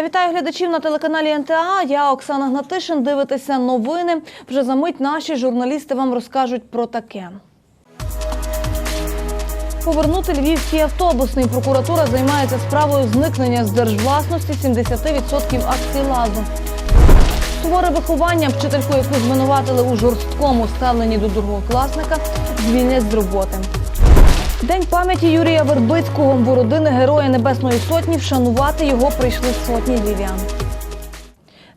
Я вітаю глядачів на телеканалі НТА. Я Оксана Гнатишин. Дивитеся новини. Вже за мить наші журналісти вам розкажуть про таке. Повернути львівський автобусний. Прокуратура займається справою зникнення з держвласності 70% акцій лазу. Суворе виховання, вчительку, яку звинуватили у жорсткому ставленні до другокласника, звільнять з роботи. День пам'яті Юрія Вербицького, бородини Героя Небесної Сотні вшанувати його прийшли сотні львів'ян.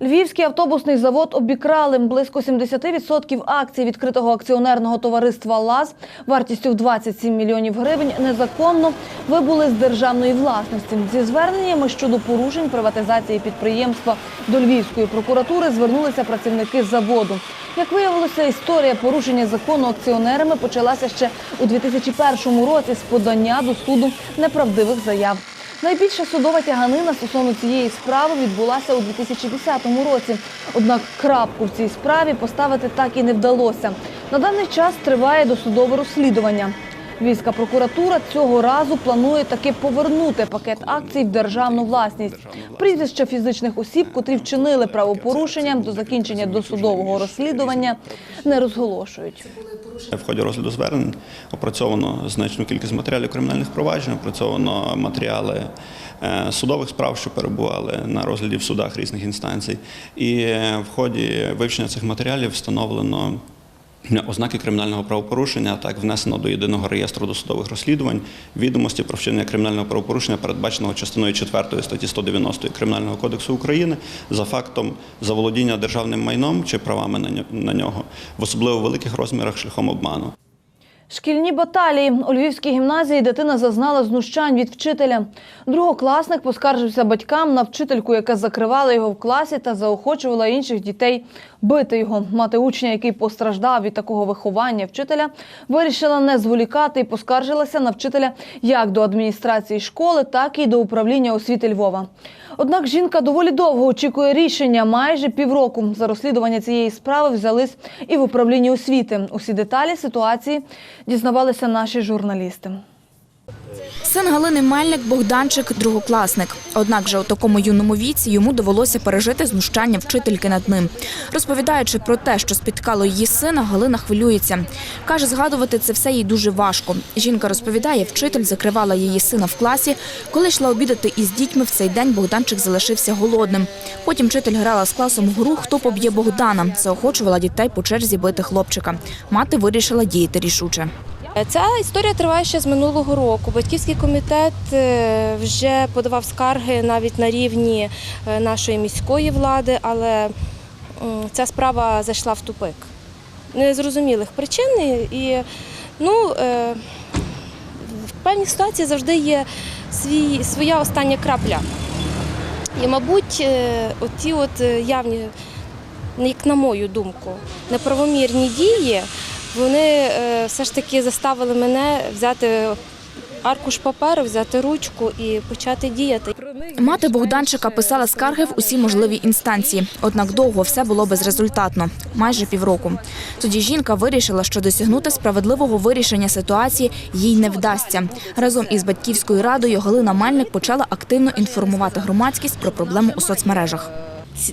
Львівський автобусний завод обікрали близько 70% акцій відкритого акціонерного товариства ЛАЗ вартістю в 27 мільйонів гривень незаконно вибули з державної власності. Зі зверненнями щодо порушень приватизації підприємства до Львівської прокуратури звернулися працівники заводу. Як виявилося, історія порушення закону акціонерами почалася ще у 2001 році з подання до суду неправдивих заяв. Найбільша судова тяганина стосовно цієї справи відбулася у 2010 році. Однак крапку в цій справі поставити так і не вдалося. На даний час триває досудове розслідування. Львівська прокуратура цього разу планує таки повернути пакет акцій в державну власність. Прізвища фізичних осіб, котрі вчинили правопорушення до закінчення досудового розслідування, не розголошують. В ході розгляду звернень опрацьовано значну кількість матеріалів кримінальних проваджень, опрацьовано матеріали е, судових справ, що перебували на розгляді в судах різних інстанцій. І е, в ході вивчення цих матеріалів встановлено ознаки кримінального правопорушення, так внесено до єдиного реєстру досудових розслідувань відомості про вчинення кримінального правопорушення, передбаченого частиною 4 статті 190 Кримінального кодексу України за фактом заволодіння державним майном чи правами на нього в особливо великих розмірах шляхом обману. Шкільні баталії у Львівській гімназії дитина зазнала знущань від вчителя. Другокласник поскаржився батькам на вчительку, яка закривала його в класі та заохочувала інших дітей бити його. Мати учня, який постраждав від такого виховання вчителя, вирішила не зволікати і поскаржилася на вчителя як до адміністрації школи, так і до управління освіти Львова. Однак жінка доволі довго очікує рішення майже півроку. За розслідування цієї справи взялись і в управлінні освіти. Усі деталі ситуації дізнавалися наші журналісти. Син Галини Мельник Богданчик другокласник. Однак же у такому юному віці йому довелося пережити знущання вчительки над ним. Розповідаючи про те, що спіткало її сина, Галина хвилюється. Каже, згадувати це все їй дуже важко. Жінка розповідає, вчитель закривала її сина в класі. Коли йшла обідати із дітьми, в цей день Богданчик залишився голодним. Потім вчитель грала з класом в гру «Хто поб'є Богдана», заохочувала дітей по черзі бити хлопчика. Мати вирішила діяти рішуче. Ця історія триває ще з минулого року. Батьківський комітет е, вже подавав скарги навіть на рівні е, нашої міської влади, але ця справа зайшла в тупик. Незрозумілих причин і ну, е, в певній ситуації завжди є свій, своя остання крапля. І, мабуть, е, оті от е, явні, як на мою думку, неправомірні дії, вони е, все ж таки заставили мене взяти аркуш паперу, взяти ручку і почати діяти. Мати Богданчика писала скарги в усі можливі інстанції. Однак довго все було безрезультатно – майже півроку. Тоді жінка вирішила, що досягнути справедливого вирішення ситуації їй не вдасться. Разом із батьківською радою Галина Мельник почала активно інформувати громадськість про проблему у соцмережах.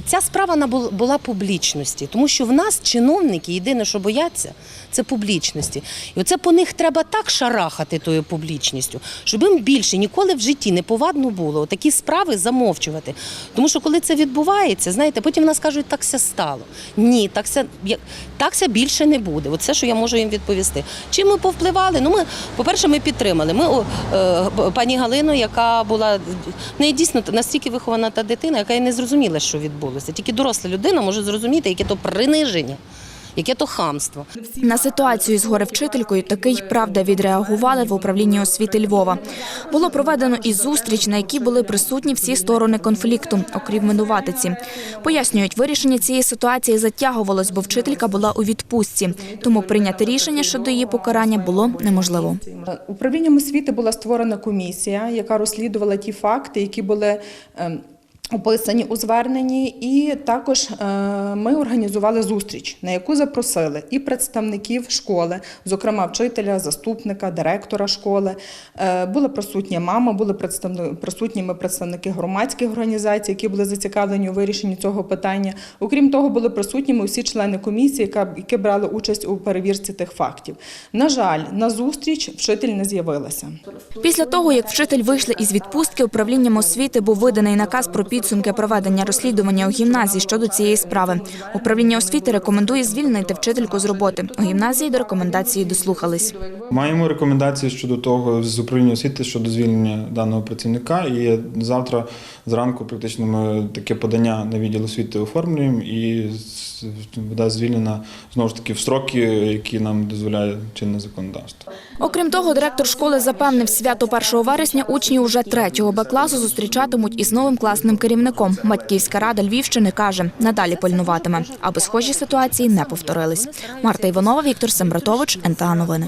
Ця справа була публічності, тому що в нас чиновники єдине, що бояться, це публічності. І оце по них треба так шарахати тою публічністю, щоб їм більше ніколи в житті не повадно було такі справи замовчувати. Тому що коли це відбувається, знаєте, потім в нас кажуть, так ся стало. Ні, так так ся більше не буде. Оце, що я можу їм відповісти. Чим ми повпливали? Ну, ми, по-перше, ми підтримали. Ми е, пані Галину, яка була в неї дійсно настільки вихована та дитина, яка і не зрозуміла, що відбулося. Тільки доросла людина може зрозуміти, яке то приниження, яке то хамство. На ситуацію з горе-вчителькою таки правда відреагували в управлінні освіти Львова. Було проведено і зустріч, на якій були присутні всі сторони конфлікту, окрім винуватиці. Пояснюють, вирішення цієї ситуації затягувалось, бо вчителька була у відпустці. Тому прийняти рішення щодо її покарання було неможливо. Управлінням освіти була створена комісія, яка розслідувала ті факти, які були ем, Описані у зверненні, і також е, ми організували зустріч, на яку запросили і представників школи, зокрема вчителя, заступника, директора школи. Е, була присутня мама, були присутніми представники громадських організацій, які були зацікавлені у вирішенні цього питання. Окрім того, були присутніми усі члени комісії, які брали участь у перевірці тих фактів. На жаль, на зустріч вчитель не з'явилася. Після того, як вчитель вийшли із відпустки, управлінням освіти був виданий наказ про підсумки проведення розслідування у гімназії щодо цієї справи. Управління освіти рекомендує звільнити вчительку з роботи. У гімназії до рекомендації дослухались. Маємо рекомендації щодо того з управління освіти щодо звільнення даного працівника. І завтра зранку практично ми таке подання на відділ освіти оформлюємо і буде звільнена знову ж таки в строки, які нам дозволяє чинне законодавство. Окрім того, директор школи запевнив, свято 1 вересня учні уже 3 Б класу зустрічатимуть із новим класним керівником. Батьківська рада Львівщини каже, надалі пильнуватиме, аби схожі ситуації не повторились. Марта Іванова, Віктор Сембратович, НТА Новини.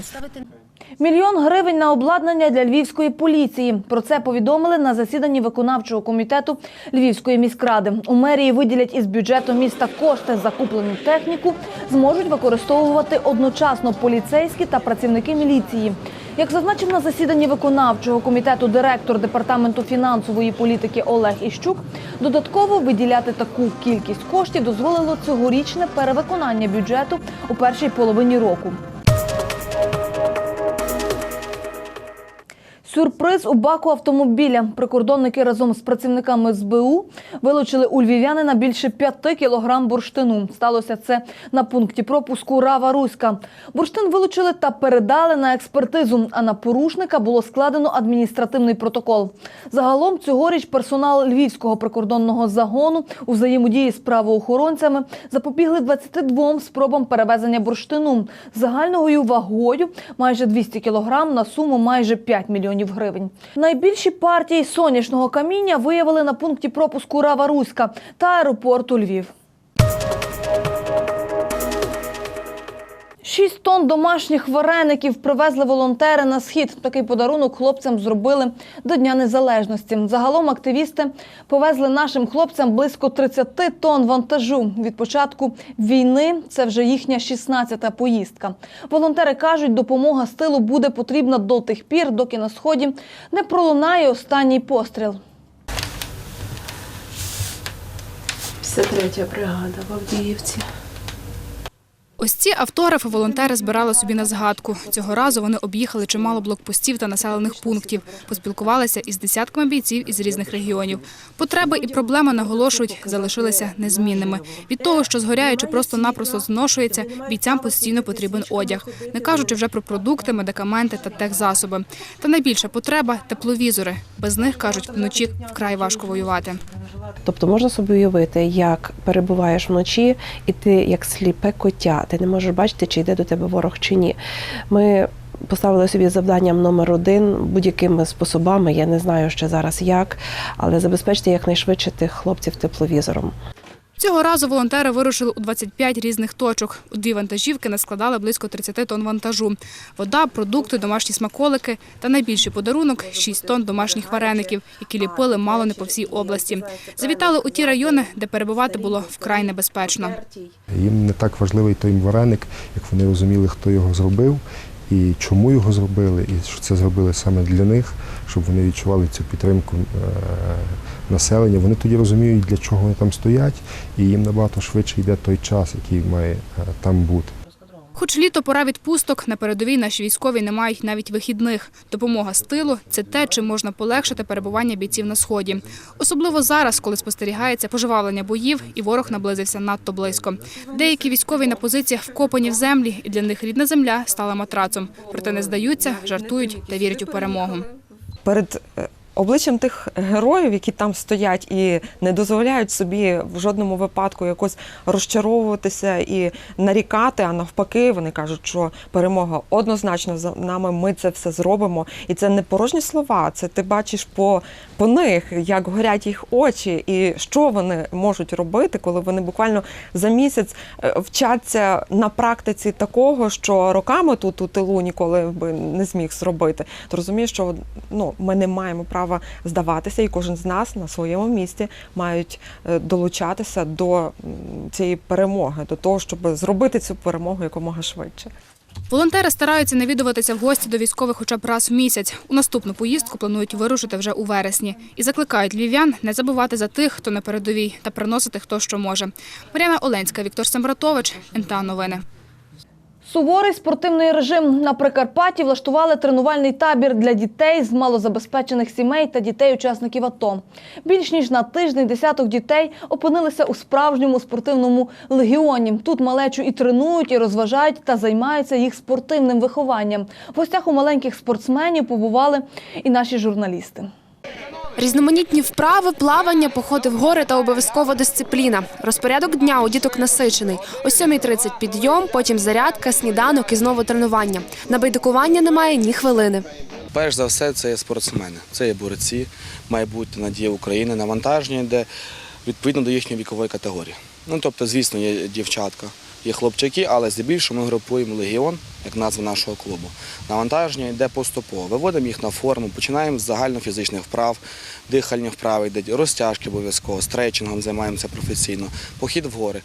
Мільйон гривень на обладнання для львівської поліції. Про це повідомили на засіданні виконавчого комітету Львівської міськради. У мерії виділять із бюджету міста кошти закуплену техніку, зможуть використовувати одночасно поліцейські та працівники міліції. Як зазначив на засіданні виконавчого комітету директор департаменту фінансової політики Олег Іщук, додатково виділяти таку кількість коштів дозволило цьогорічне перевиконання бюджету у першій половині року. Сюрприз у баку автомобіля. Прикордонники разом з працівниками СБУ вилучили у львів'янина більше п'яти кілограм бурштину. Сталося це на пункті пропуску Рава Руська. Бурштин вилучили та передали на експертизу. А на порушника було складено адміністративний протокол. Загалом цьогоріч персонал львівського прикордонного загону у взаємодії з правоохоронцями запобігли 22 спробам перевезення бурштину загальною вагою майже 200 кілограм на суму майже 5 мільйонів гривень. Найбільші партії сонячного каміння виявили на пункті пропуску Рава Руська та аеропорту Львів. Шість тонн домашніх вареників привезли волонтери на схід. Такий подарунок хлопцям зробили до Дня Незалежності. Загалом активісти повезли нашим хлопцям близько 30 тонн вантажу. Від початку війни це вже їхня 16-та поїздка. Волонтери кажуть, допомога з тилу буде потрібна до тих пір, доки на сході не пролунає останній постріл. 53 бригада в Авдіївці. Ось ці автографи волонтери збирали собі на згадку. Цього разу вони об'їхали чимало блокпостів та населених пунктів, поспілкувалися із десятками бійців із різних регіонів. Потреби і проблеми наголошують, залишилися незмінними. Від того, що згоряє чи просто-напросто зношується, бійцям постійно потрібен одяг, не кажучи вже про продукти, медикаменти та техзасоби. Та найбільша потреба тепловізори. Без них кажуть, вночі вкрай важко воювати. Тобто можна собі уявити, як перебуваєш вночі, і ти як сліпе коття, ти не можеш бачити, чи йде до тебе ворог чи ні. Ми поставили собі завданням номер один будь-якими способами. Я не знаю ще зараз як, але забезпечити якнайшвидше тих хлопців тепловізором. Цього разу волонтери вирушили у 25 різних точок. У дві вантажівки наскладали близько 30 тонн вантажу. Вода, продукти, домашні смаколики та найбільший подарунок – 6 тонн домашніх вареників, які ліпили мало не по всій області. Завітали у ті райони, де перебувати було вкрай небезпечно. Їм не так важливий той вареник, як вони розуміли, хто його зробив і чому його зробили, і що це зробили саме для них, щоб вони відчували цю підтримку е, населення. Вони тоді розуміють, для чого вони там стоять, і їм набагато швидше йде той час, який має е, там бути. Хоч літо пора відпусток, на передовій наші військові не мають навіть вихідних. Допомога з тилу – це те, чим можна полегшити перебування бійців на сході. Особливо зараз, коли спостерігається пожвавлення боїв і ворог наблизився надто близько. Деякі військові на позиціях вкопані в землі, і для них рідна земля стала матрацом. Проте не здаються, жартують та вірять у перемогу. перед е, обличчям тих героїв, які там стоять і не дозволяють собі в жодному випадку якось розчаровуватися і нарікати, а навпаки, вони кажуть, що перемога однозначно за нами. Ми це все зробимо. І це не порожні слова. Це ти бачиш по, по них, як горять їх очі, і що вони можуть робити, коли вони буквально за місяць е, вчаться на практиці такого, що роками тут у тилу ніколи би не зміг зробити. То розумієш, що ну ми не маємо права права здаватися, і кожен з нас на своєму місці мають е, долучатися до цієї перемоги, до того, щоб зробити цю перемогу якомога швидше. Волонтери стараються навідуватися в гості до військових хоча б раз в місяць. У наступну поїздку планують вирушити вже у вересні. І закликають львів'ян не забувати за тих, хто на передовій, та приносити хто що може. Мар'яна Оленська, Віктор Сембратович, НТА Новини. Суворий спортивний режим на Прикарпатті влаштували тренувальний табір для дітей з малозабезпечених сімей та дітей-учасників АТО. Більш ніж на тиждень десяток дітей опинилися у справжньому спортивному легіоні. Тут малечу і тренують, і розважають та займаються їх спортивним вихованням. В гостях у маленьких спортсменів побували і наші журналісти. Різноманітні вправи, плавання, походи в гори та обов'язкова дисципліна. Розпорядок дня у діток насичений. О 7.30 підйом, потім зарядка, сніданок і знову тренування. На байдикування немає ні хвилини. Перш за все, це є спортсмени, це є борці, має бути надія України, навантаження йде відповідно до їхньої вікової категорії. Ну тобто, звісно, є дівчатка, є хлопчаки, але здебільшого ми групуємо легіон, як назва нашого клубу. Навантаження йде поступово. Виводимо їх на форму, починаємо з загальнофізичних вправ, дихальні вправи йдуть, розтяжки обов'язково, стретчингом займаємося професійно, похід в гори.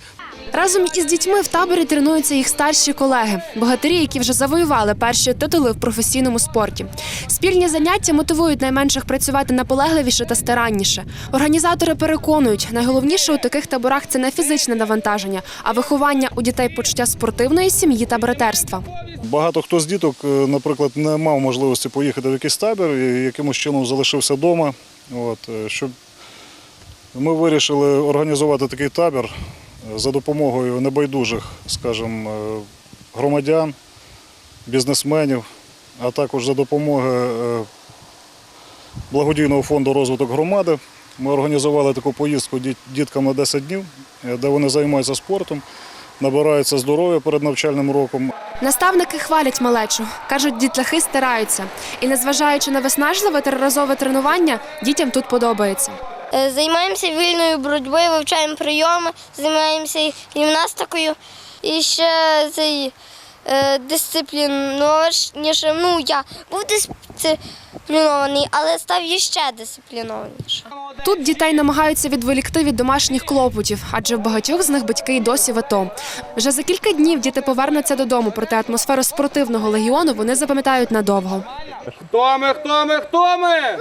Разом із дітьми в таборі тренуються їх старші колеги, богатирі, які вже завоювали перші титули в професійному спорті. Спільні заняття мотивують найменших працювати наполегливіше та старанніше. Організатори переконують, найголовніше у таких таборах це не фізичне навантаження, а виховання у дітей почуття спортивної сім'ї та братерства. Багато хто з діток, е, наприклад, не мав можливості поїхати в якийсь табір і якимось чином залишився вдома. Е, ми вирішили організувати такий табір за допомогою небайдужих, скажімо, е, громадян, бізнесменів, а також за допомогою е, благодійного фонду розвиток громади. Ми організували таку поїздку діткам на 10 днів, е, де вони займаються спортом, набираються здоров'я перед навчальним роком. Наставники хвалять малечу, кажуть, дітлахи стараються. І незважаючи на виснажливе триразове тренування, дітям тут подобається. Е, Займаємося вільною боротьбою, вивчаємо прийоми, займаємося гімнастикою і ще цей е, дисциплінованіше. Ну, я був дисциплінований, але став іще дисциплінованіше. Тут дітей намагаються відволікти від домашніх клопотів, адже в багатьох з них батьки й досі в АТО. Вже за кілька днів діти повернуться додому, проте атмосферу спортивного легіону вони запам'ятають надовго. Хто ми, хто ми, хто ми?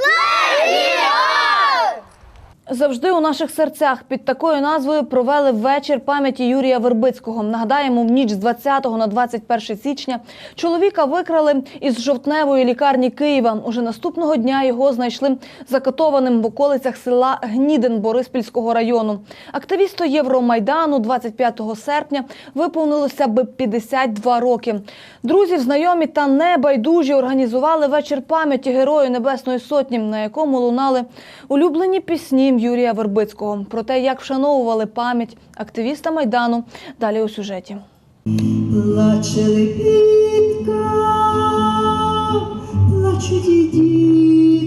Завжди у наших серцях під такою назвою провели вечір пам'яті Юрія Вербицького. Нагадаємо, в ніч з 20 на 21 січня чоловіка викрали із жовтневої лікарні Києва. Уже наступного дня його знайшли закатованим в околицях села Гнідин Бориспільського району. Активісту Євромайдану 25 серпня виповнилося би 52 роки. Друзі, знайомі та небайдужі організували вечір пам'яті Герою Небесної Сотні, на якому лунали улюблені пісні Юрія Вербицького. Про те, як вшановували пам'ять активіста Майдану, далі у сюжеті. Плаче лебідка, плачуть і.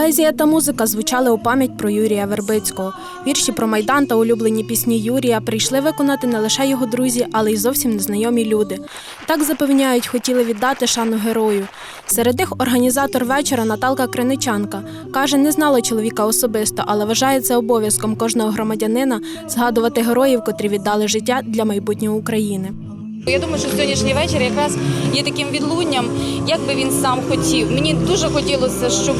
Поезія та музика звучали у пам'ять про Юрія Вербицького. Вірші про майдан та улюблені пісні Юрія прийшли виконати не лише його друзі, але й зовсім незнайомі люди. Так запевняють, хотіли віддати шану герою. Серед них організатор вечора Наталка Криничанка каже, не знала чоловіка особисто, але вважає це обов'язком кожного громадянина згадувати героїв, котрі віддали життя для майбутнього України. Я думаю, що сьогоднішній вечір якраз є таким відлунням, як би він сам хотів. Мені дуже хотілося, щоб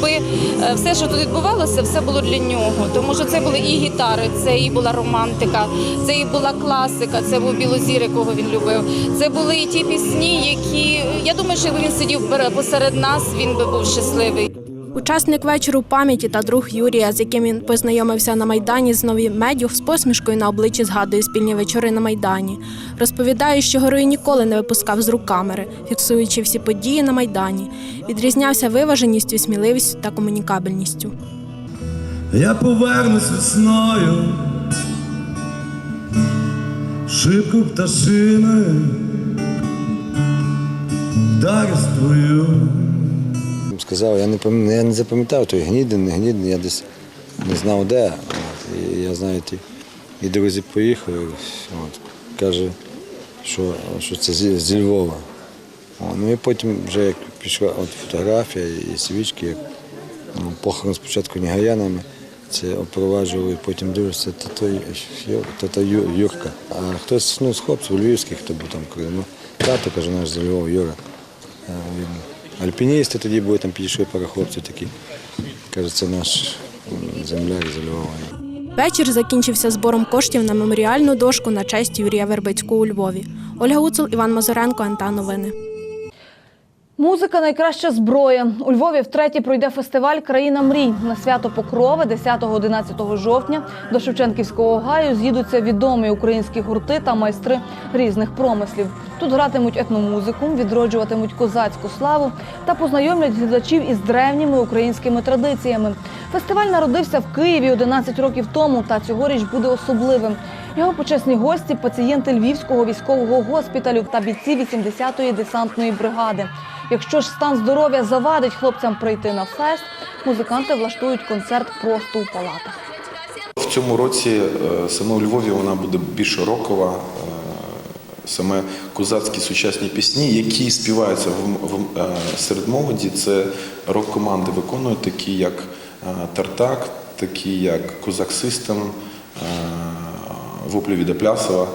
все, що тут відбувалося, все було для нього. Тому що це були і гітари, це і була романтика, це і була класика, це був білозір, якого він любив. Це були і ті пісні, які я думаю, що якби він сидів посеред нас, він би був щасливий. Учасник вечору пам'яті та друг Юрія, з яким він познайомився на майдані з нові медюх з посмішкою на обличчі згадує спільні вечори на майдані. Розповідає, що герой ніколи не випускав з рук камери, фіксуючи всі події на майдані. Відрізнявся виваженістю, сміливістю та комунікабельністю. Я повернусь весною, шибку пташини, дарюсь твою. Сказав, я не пам'ятаю, я не запам'ятав той гнідин, не гнідин, я десь не знав де. От, і я знаю, ті, і друзі поїхали. От, каже, що, що це зі, зі Львова. О, ну і потім вже як пішла от фотографія і свічки, як ну, похорон спочатку Нігаянами, це опроваджували, потім дивишся, то, то, то, Юрка. А хтось ну, з хлопців львівських, хто був там, ну, тато, каже, наш з Львова, Юра. Е, він Альпіністи тоді були, там підійшли пара хлопців такі. Каже, це наш земляк Львова. Вечір закінчився збором коштів на меморіальну дошку на честь Юрія Вербицького у Львові. Ольга Уцел, Іван Мазуренко, НТА Новини. Музика найкраща зброя. У Львові втретє пройде фестиваль Країна мрій на свято Покрови 10-11 жовтня. До Шевченківського гаю з'їдуться відомі українські гурти та майстри різних промислів. Тут гратимуть етномузику, відроджуватимуть козацьку славу та познайомлять глядачів із древніми українськими традиціями. Фестиваль народився в Києві 11 років тому та цьогоріч буде особливим. Його почесні гості пацієнти Львівського військового госпіталю та бійці 80-ї десантної бригади. Якщо ж стан здоров'я завадить хлопцям прийти на фест, музиканти влаштують концерт просто у палатах. В цьому році е, саме у Львові вона буде більш рокова, е, саме козацькі сучасні пісні, які співаються в, в, е, серед молоді. Це рок-команди виконують, такі як Тартак, такі як Козак Систем, Воплі від Аплясова,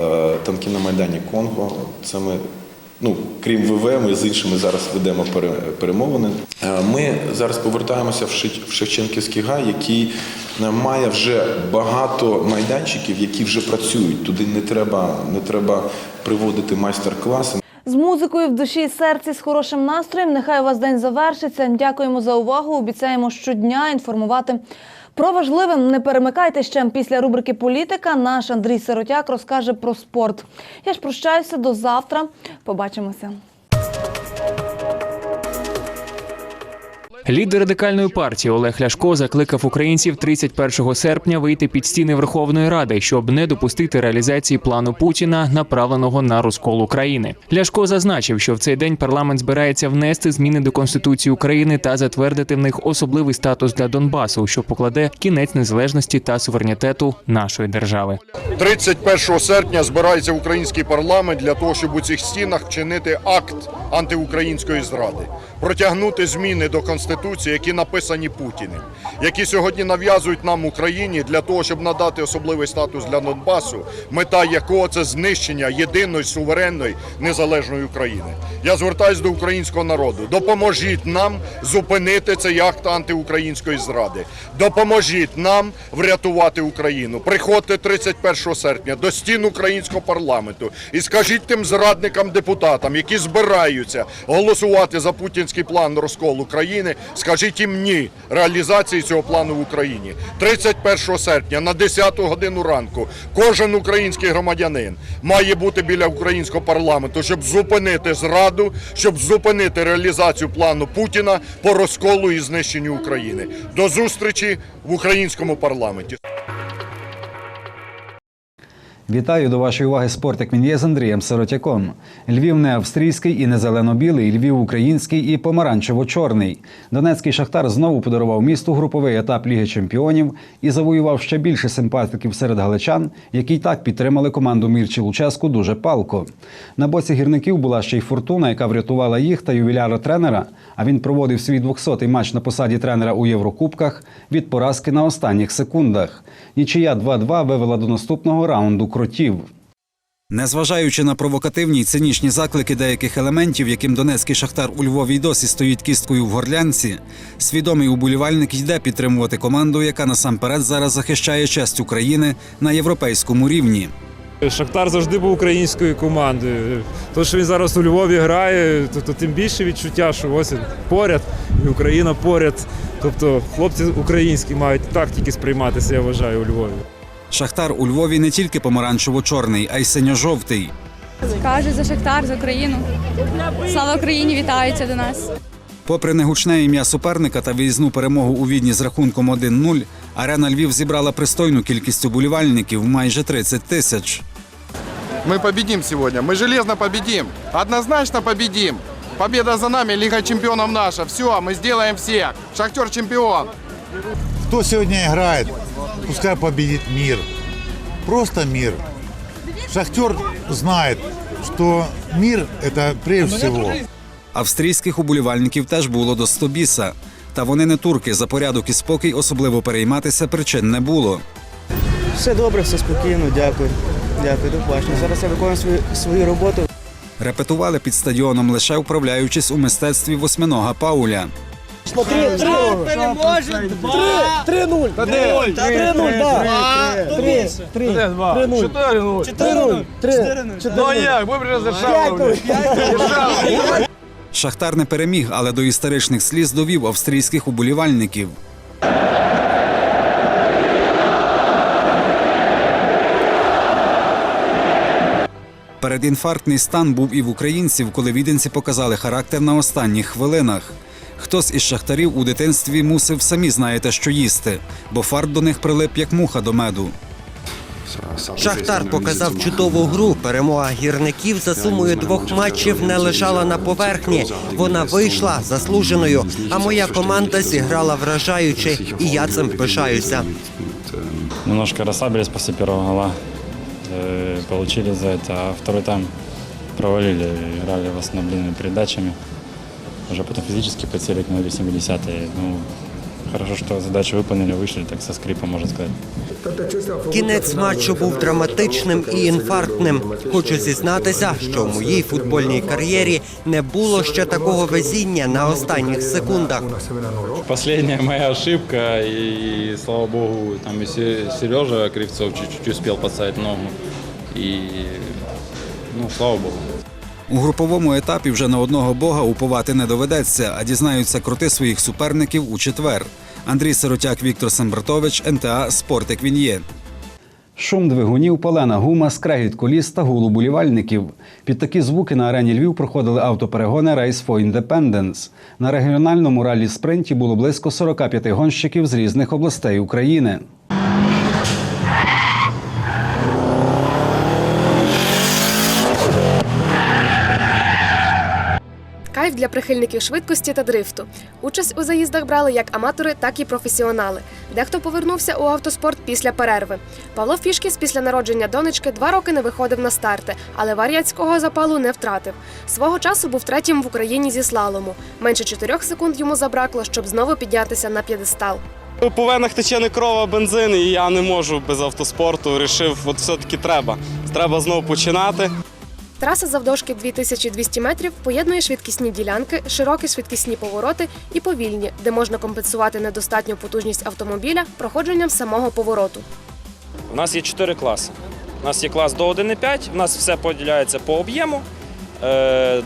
е, Танки на Майдані Конго. Це ми Ну, крім ВВ, ми з іншими зараз ведемо пере- перемовини. Е, Ми зараз повертаємося в Шевченківський гай, який е, має вже багато майданчиків, які вже працюють. Туди не треба, не треба приводити майстер-класи. З музикою в душі і серці, з хорошим настроєм. Нехай у вас день завершиться. Дякуємо за увагу. Обіцяємо щодня інформувати про важливе. Не перемикайте ще після рубрики Політика. Наш Андрій Сиротяк розкаже про спорт. Я ж прощаюся до завтра. Побачимося. Лідер радикальної партії Олег Ляшко закликав українців 31 серпня вийти під стіни Верховної Ради, щоб не допустити реалізації плану Путіна, направленого на розкол України. Ляшко зазначив, що в цей день парламент збирається внести зміни до конституції України та затвердити в них особливий статус для Донбасу, що покладе кінець незалежності та суверенітету нашої держави. 31 серпня збирається український парламент для того, щоб у цих стінах вчинити акт антиукраїнської зради, протягнути зміни до конституції, які написані Путіним, які сьогодні нав'язують нам Україні для того, щоб надати особливий статус для Донбасу, мета якого це знищення єдиної суверенної незалежної України. Я звертаюся до українського народу. Допоможіть нам зупинити цей акт антиукраїнської зради. Допоможіть нам врятувати Україну. Приходьте 31 серпня до стін українського парламенту і скажіть тим зрадникам депутатам, які збираються голосувати за путінський план розколу країни, скажіть їм ні реалізації цього плану в Україні. 31 серпня на 10 годину ранку кожен український громадянин має бути біля українського парламенту, щоб зупинити зраду, щоб зупинити реалізацію плану Путіна по розколу і знищенню України. До зустрічі в українському парламенті. Вітаю до вашої уваги спорт, як він є з Андрієм Сиротяком. Львів не австрійський і не зелено-білий, Львів український і помаранчево-чорний. Донецький шахтар знову подарував місту груповий етап Ліги Чемпіонів і завоював ще більше симпатиків серед галичан, які й так підтримали команду Мірчі Луческу дуже палко. На боці гірників була ще й фортуна, яка врятувала їх та ювіляра тренера. А він проводив свій 200-й матч на посаді тренера у Єврокубках від поразки на останніх секундах. Нічия 2-2 вивела до наступного раунду кротів. Незважаючи на провокативні й цинічні заклики деяких елементів, яким донецький шахтар у Львові й досі стоїть кісткою в горлянці, свідомий уболівальник йде підтримувати команду, яка насамперед зараз захищає честь України на європейському рівні. Шахтар завжди був українською командою. То, що він зараз у Львові грає, то, то тим більше відчуття, що ось він поряд, і Україна поряд. Тобто хлопці українські мають так тільки сприйматися, я вважаю, у Львові. Шахтар у Львові не тільки помаранчево-чорний, а й синьо-жовтий. Кажуть за Шахтар, за Україну. Слава Україні, вітаються до нас. Попри негучне ім'я суперника та виїзну перемогу у Відні з рахунком 1-0, арена Львів зібрала пристойну кількість уболівальників майже 30 тисяч. Мы победим сегодня. Мы железно победим. Однозначно победим. Победа за нами, Лига чемпионов наша. Все, мы сделаем всех. Шахтер чемпион. Кто сегодня играет, Пускай победит мир. Просто мир. Шахтер знает, что мир – это прежде всего. Австрійських уболівальників теж було до стобіса. Та вони не турки. За порядок і спокій особливо перейматися причин не було. Все добре, все спокійно, дякую. Дякую, до побачення. Зараз я виконую свою, свою роботу. Репетували під стадіоном лише вправляючись у мистецтві восьминога Пауля. Три, три, переможе, два, три, нуль, нуль, три, нуль, да, три, три, три, нуль, чотири, нуль, чотири, нуль, три, чотири, Ну як, ви вже. Шахтар не переміг, але до історичних сліз довів австрійських уболівальників. Передінфарктний стан був і в українців, коли віденці показали характер на останніх хвилинах. Хтось із шахтарів у дитинстві мусив самі знаєте, що їсти, бо фарт до них прилип як муха до меду. Шахтар показав чудову гру. Перемога гірників за сумою двох матчів не лежала на поверхні. Вона вийшла заслуженою. А моя команда зіграла вражаюче, і я цим пишаюся. Немножко расслабились после первого гола. Э, Получили за это. А второй тайм провалили. Играли в основном длинными передачами. Уже потом физически подсели к 70 Ну, хорошо, что задачу выполнили, вышли так со скрипом, можно сказать. Кінець матчу був драматичним і інфарктним. Хочу зізнатися, що в моїй футбольній кар'єрі не було ще такого везіння на останніх секундах. Последняя моя ошибка, и слава богу, там и Се- Сережа Кривцов чуть-чуть успел поставить ногу. И, ну, слава богу. У груповому етапі вже на одного бога уповати не доведеться, а дізнаються крути своїх суперників у четвер. Андрій Сиротяк, Віктор Сембратович, НТА Спорт як він є. Шум двигунів, палена гума, скрегіт коліс та гул уболівальників. Під такі звуки на арені Львів проходили автоперегони Race for Independence. На регіональному ралі спринті було близько 45 гонщиків з різних областей України. Кайф для прихильників швидкості та дрифту. Участь у заїздах брали як аматори, так і професіонали. Дехто повернувся у автоспорт після перерви. Павло Фішкіс після народження донечки два роки не виходив на старти, але вар'ятського запалу не втратив. Свого часу був третім в Україні зі слалому. Менше чотирьох секунд йому забракло, щоб знову піднятися на п'єдестал. По венах тече не кров, а бензин, і я не можу без автоспорту. Рішив, от все-таки треба. Треба знову починати. Траса завдовжки 2200 метрів поєднує швидкісні ділянки, широкі швидкісні повороти і повільні, де можна компенсувати недостатню потужність автомобіля проходженням самого повороту. У нас є чотири класи. У нас є клас до 1,5, у нас все поділяється по об'єму, е,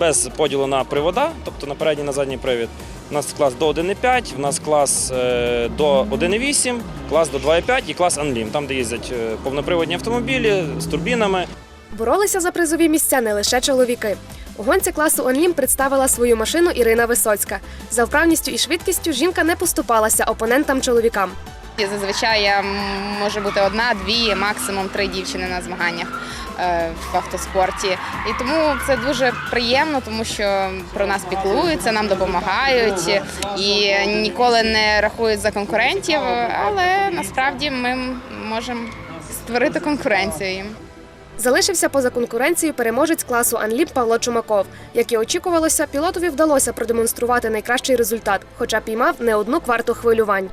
без поділу на привода, тобто на передній на задній привід. У нас клас до 1,5, у нас клас е, до 1,8, клас до 2,5 і клас Unlim, там, де їздять е, повноприводні автомобілі з турбінами. Боролися за призові місця не лише чоловіки. У гонці класу «Онлім» представила свою машину Ірина Висоцька. За вправністю і швидкістю жінка не поступалася опонентам чоловікам. Зазвичай я може бути одна, дві, максимум три дівчини на змаганнях е, в автоспорті. І тому це дуже приємно, тому що про нас піклуються, нам допомагають і ніколи не рахують за конкурентів. Але насправді ми можемо створити конкуренцію їм. Залишився поза конкуренцією переможець класу «Анліп» Павло Чумаков. Як і очікувалося, пілотові вдалося продемонструвати найкращий результат, хоча піймав не одну кварту хвилювань.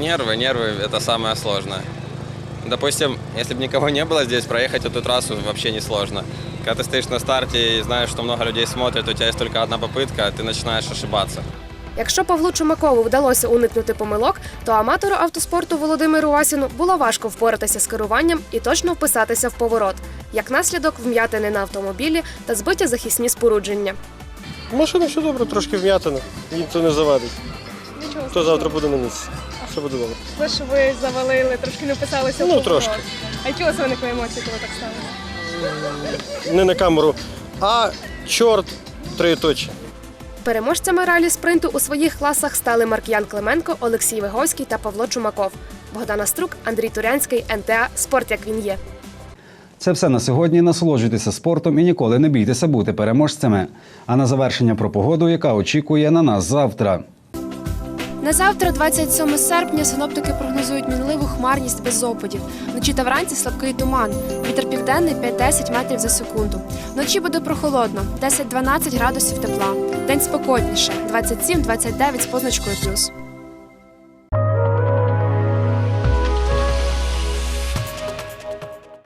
Нервы, нервы – это самое сложное. Допустим, если бы никого не было здесь, проехать эту трассу вообще не сложно. Когда ты стоишь на старте и знаешь, что много людей смотрят, у тебя есть только одна попытка, ты начинаешь ошибаться. Якщо Павлу Чумакову вдалося уникнути помилок, то аматору автоспорту Володимиру Васіну було важко впоратися з керуванням і точно вписатися в поворот. Як наслідок, вм'ятини на автомобілі та збиті захисні спорудження. Машина все добре, трошки вм'ятина, їм це не завадить. Нічого То завтра буде на місці. Все буде добре. Ви що ви завалили, трошки не вписалися в Ну, поворот. трошки. А які у вас виникли емоції, коли так сталося? Не на камеру, а чорт троєточі. Переможцями ралі спринту у своїх класах стали Марк'ян Клименко, Олексій Виговський та Павло Чумаков. Богдана Струк, Андрій Турянський, НТА Спорт як він є. Це все на сьогодні. Насолоджуйтеся спортом і ніколи не бійтеся бути переможцями. А на завершення про погоду, яка очікує на нас завтра. На завтра, 27 серпня, синоптики прогнозують мінливу хмарність без опадів. Вночі та вранці слабкий туман. Вітер південний 5-10 метрів за секунду. Вночі буде прохолодно 10-12 градусів тепла. День спокійніше 27-29 з позначкою плюс.